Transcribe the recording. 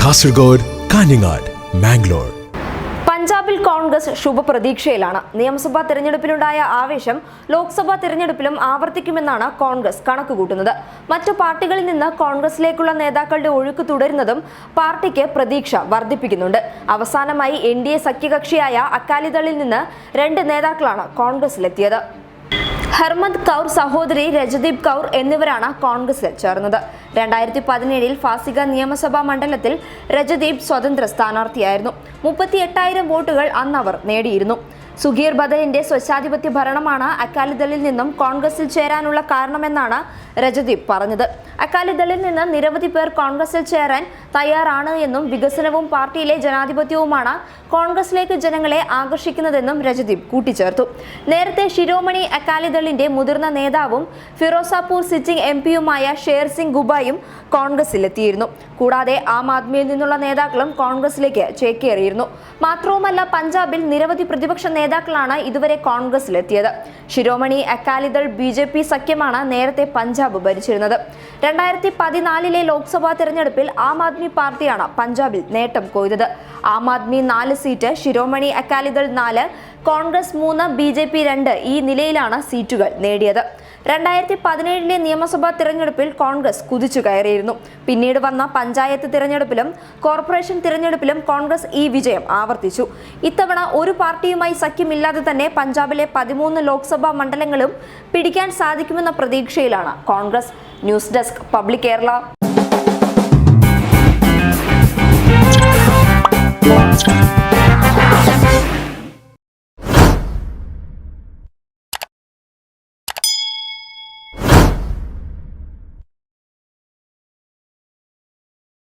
കാസർഗോഡ് കാഞ്ഞങ്ങാട് മാംഗ്ലൂർ പഞ്ചാബിൽ കോൺഗ്രസ് ശുഭപ്രതീക്ഷയിലാണ്. നിയമസഭാ തെരഞ്ഞെടുപ്പിലുണ്ടായ ആവേശം ലോക്സഭാ തെരഞ്ഞെടുപ്പിലും ആവർത്തിക്കുമെന്നാണ് കോൺഗ്രസ് കണക്കുകൂട്ടുന്നത്. മറ്റു പാർട്ടികളിൽ നിന്ന് കോൺഗ്രസിലേക്കുള്ള നേതാക്കളുടെ ഒഴുക്ക് തുടരുന്നതും പാർട്ടിക്ക് പ്രതീക്ഷ വർദ്ധിപ്പിക്കുന്നുണ്ട്. അവസാനമായി എൻ ഡി എ സഖ്യകക്ഷിയായ അക്കാലിദളിൽ നിന്ന് രണ്ട് നേതാക്കളാണ് കോൺഗ്രസിലെത്തിയത്. ഹർമന്ത് കൗർ സഹോദരി രജദീപ് കൗർ എന്നിവരാണ് കോൺഗ്രസിൽ ചേർന്നത്. രണ്ടായിരത്തി പതിനേഴിൽ ഫാസിക നിയമസഭാ മണ്ഡലത്തിൽ രജദീപ് സ്വതന്ത്ര സ്ഥാനാർത്ഥിയായിരുന്നു. മുപ്പത്തി എട്ടായിരം വോട്ടുകൾ അന്ന് അവർ നേടിയിരുന്നു. സുഖീർ ബദലിന്റെ സ്വച്ഛാധിപത്യ ഭരണമാണ് അക്കാലിദളിൽ നിന്നും കോൺഗ്രസിൽ ചേരാനുള്ള കാരണമെന്നാണ് രജദീപ് പറഞ്ഞത്. അക്കാലിദളിൽ നിന്ന് നിരവധി പേർ കോൺഗ്രസിൽ ചേരാൻ തയ്യാറാണ് എന്നും വികസനവും പാർട്ടിയിലെ ജനാധിപത്യവുമാണ് കോൺഗ്രസിലേക്ക് ജനങ്ങളെ ആകർഷിക്കുന്നതെന്നും രജദീപ് കൂട്ടിച്ചേർത്തു. നേരത്തെ ശിരോമണി അക്കാലിദളിന്റെ മുതിർന്ന നേതാവും ഫിറോസാപൂർ സിറ്റിംഗ് എം പിയുമായ ഷേർ സിംഗ് ഗുബായും കോൺഗ്രസിലെത്തിയിരുന്നു. കൂടാതെ ആം ആദ്മിയിൽ നിന്നുള്ള നേതാക്കളും കോൺഗ്രസിലേക്ക് ചേക്കേറിയിരുന്നു. മാത്രവുമല്ല പഞ്ചാബിൽ നിരവധി പ്രതിപക്ഷ നേതാക്കളാണ് ഇതുവരെ കോൺഗ്രസിലെത്തിയത്. Shiromani Akali Dal B J P സഖ്യമാണ് നേരത്തെ പഞ്ചാബ് ഭരിച്ചിരുന്നത്. രണ്ടായിരത്തി പതിനാലിലെ ലോക്സഭാ തെരഞ്ഞെടുപ്പിൽ ആം ആദ്മി പാർട്ടിയാണ് പഞ്ചാബിൽ നേട്ടം കൊയ്തത്. ആം ആദ്മി നാല് സീറ്റ് ശിരോമണി അക്കാലിദൾ നാല് കോൺഗ്രസ് മൂന്ന് ബി രണ്ട് ഈ നിലയിലാണ് സീറ്റുകൾ നേടിയത്. രണ്ടായിരത്തി പതിനേഴിലെ നിയമസഭാ തിരഞ്ഞെടുപ്പിൽ കോൺഗ്രസ് കുതിച്ചു കയറിയിരുന്നു. പിന്നീട് വന്ന പഞ്ചായത്ത് തിരഞ്ഞെടുപ്പിലും കോർപ്പറേഷൻ തിരഞ്ഞെടുപ്പിലും കോൺഗ്രസ് ഈ വിജയം ആവർത്തിച്ചു. ഇത്തവണ ഒരു പാർട്ടിയുമായി സഖ്യമില്ലാതെ തന്നെ പഞ്ചാബിലെ പതിമൂന്ന് ലോക്സഭാ മണ്ഡലങ്ങളും പിടിക്കാൻ സാധിക്കുമെന്ന പ്രതീക്ഷയിലാണ് Congress. News desk public Kerala.